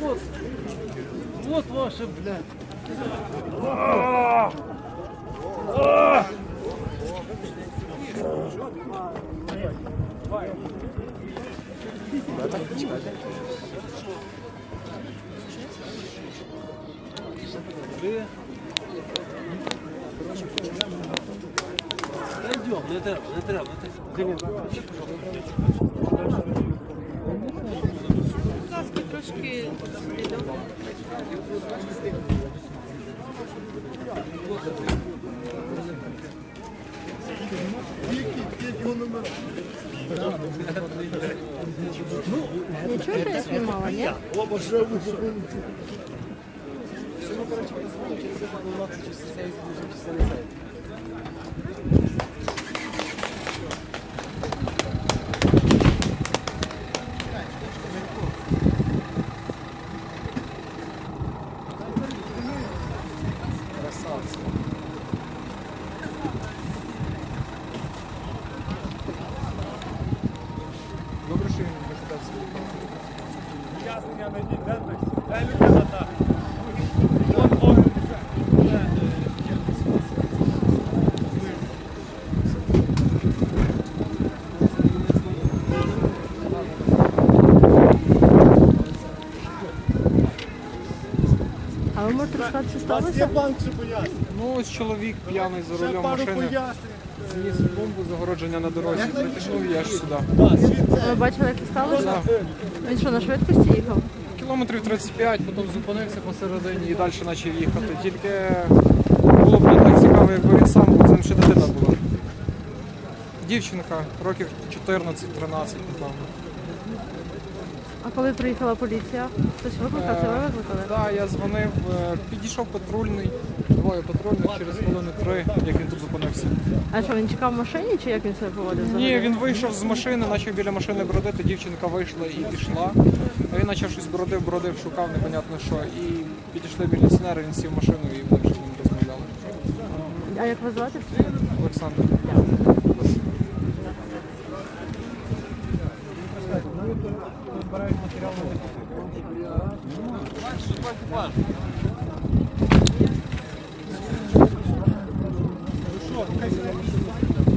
Вот, вот ваше, блядь. А -а -а! Две. Не треба, не треба, не треба. Будь ласка, трошки слідом. Нічого що я знімала, ні? Добре, що він не кидався. Пояснення на ній, де той? Де людина та? От, от. А ви можете розказати, що У вас є сталося? банк чи пояснення? Ну, ось чоловік п'яний за Ще рулем пару машини. пояснень. Зніс бомбу загородження на дорозі. Притягнув я аж сюди. Ви бачили, як це сталося? Він що, на швидкості їхав? Кілометрів 35, потім зупинився посередині і далі почав їхати. Тільки було б не так цікаво, якби він сам з ним ще дитина була. Дівчинка, років 14-13, напевно. А коли приїхала поліція? Хтось викликав, це ви викликали? Так, я дзвонив, е, підійшов патрульний, двоє патрульних через хвилини три, як він тут зупинився. А що, він чекав в машині чи як він себе поводив? Ні, взагалі? він вийшов з машини, почав біля машини бродити, дівчинка вийшла і пішла. А він почав щось бродив, бродив, шукав непонятно що. І підійшли міліціонери, він сів в машину і вони вже з ним розмовляли. А як вас звати? Олександр.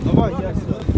Давай, я сюди.